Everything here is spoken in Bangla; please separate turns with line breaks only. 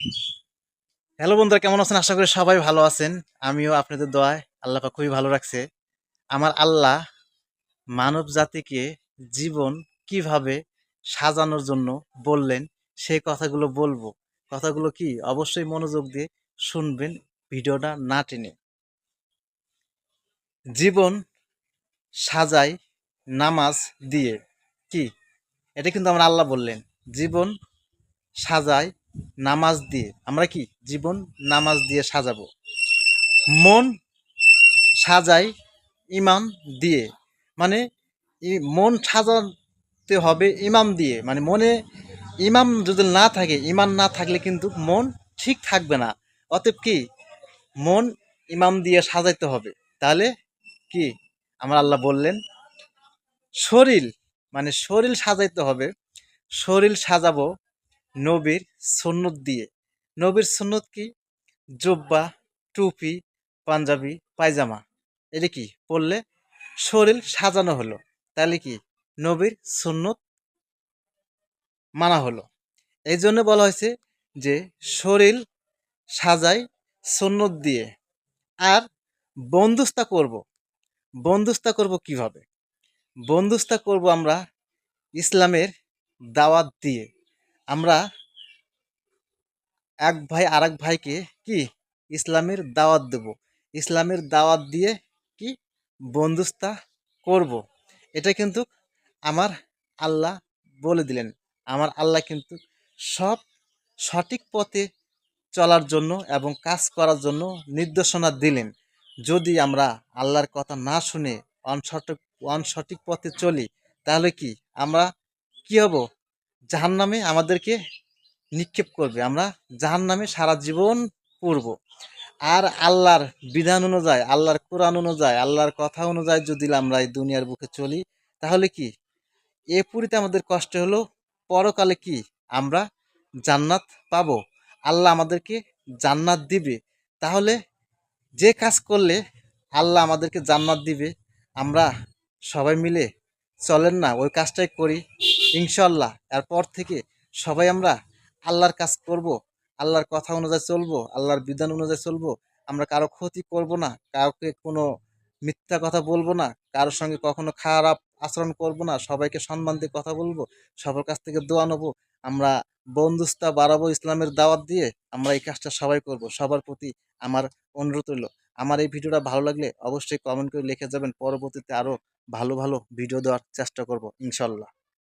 হ্যালো বন্ধুরা, কেমন আছেন? আশা করি সবাই ভালো আছেন। আমিও আপনাদের দোয়ায় আল্লাহ খুবই ভালো রাখছে। আমার আল্লাহ মানব জাতিকে জীবন কীভাবে সাজানোর জন্য বললেন সেই কথাগুলো বলব। কথাগুলো কি? অবশ্যই মনোযোগ দিয়ে শুনবেন, ভিডিওটা না টেনে। জীবন সাজাই নামাজ দিয়ে। কি? এটা কিন্তু আমার আল্লাহ বললেন। জীবন সাজাই নামাজ দিয়ে, আমরা কি? জীবন নামাজ দিয়ে সাজাবো। মন সাজাই ইমাম দিয়ে মানে মন সাজাতে হবে ইমাম দিয়ে মানে মনে ইমাম যদি না থাকে ইমান না থাকলে কিন্তু মন ঠিক থাকবে না। অতএব কি? মন ইমাম দিয়ে সাজাইতে হবে। তাহলে কি? আমার আল্লাহ বললেন, শরীর মানে শরীর সাজাইতে হবে। শরীর সাজাবো নবীর সুন্নত দিয়ে। নবীর সুন্নত কি? জুব্বা, টুপি, পাঞ্জাবি, পায়জামা। এটা কি? পরলে শরীর সাজানো হলো। তাহলে কি? নবীর সুন্নত মানা হলো। এই জন্য বলা হয়েছে যে শরীর সাজাই সুন্নত দিয়ে। আর বন্ধুস্তা করব। বন্ধুস্তা করব কীভাবে? বন্ধুস্তা করব আমরা ইসলামের দাওয়াত দিয়ে। আমরা এক ভাই আর এক ভাইকে কি ইসলামের দাওয়াত দেব। ইসলামের দাওয়াত দিয়ে কি বন্ধুস্তা করব। এটা কিন্তু আমার আল্লাহ বলে দিলেন। আমার আল্লাহ কিন্তু সব সঠিক পথে চলার জন্য এবং কাজ করার জন্য নির্দেশনা দিলেন। যদি আমরা আল্লাহর কথা না শুনে অনসঠিক অনসঠিক পথে চলি, তাহলে কি আমরা কি হব? জাহান্নামে আমাদেরকে নিক্ষেপ করবে। আমরা জাহান নামে সারা জীবন পড়ব। আর আল্লাহর বিধান অনুযায়ী, আল্লাহর কোরআন অনুযায়ী, আল্লাহর কথা অনুযায়ী যদি আমরা এই দুনিয়ার বুকে চলি, তাহলে কি? এ পুরীতে আমাদের কষ্ট হলো, পরকালে কি? আমরা জান্নাত পাবো। আল্লাহ আমাদেরকে জান্নাত দিবে। তাহলে যে কাজ করলে আল্লাহ আমাদেরকে জান্নাত দিবে, আমরা সবাই মিলে চলেন না, ওই কাজটাই করি। ইনশাল্লাহ এরপর থেকে সবাই আমরা আল্লাহর কাজ করব, আল্লাহর কথা অনুযায়ী চলবো, আল্লাহর বিধান অনুযায়ী চলবো। আমরা কারও ক্ষতি করব না, কাউকে কোনো মিথ্যা কথা বলব না কারোর সঙ্গে কখনো খারাপ আচরণ করব না, সবাইকে সম্মান দিয়ে কথা বলব, সবার কাছ থেকে দোয়া নেব। আমরা বন্ধুস্তা বাড়াবো ইসলামের দাওয়াত দিয়ে, আমরা এই কাজটা সবাই করব, সবার প্রতি আমার অনুরোধ রইল। আমার এই ভিডিওটা ভালো লাগলে অবশ্যই কমেন্ট করে লিখে যাবেন, পরবর্তীতে আরও ভালো ভালো ভিডিও দেওয়ার চেষ্টা করব ইনশাল্লাহ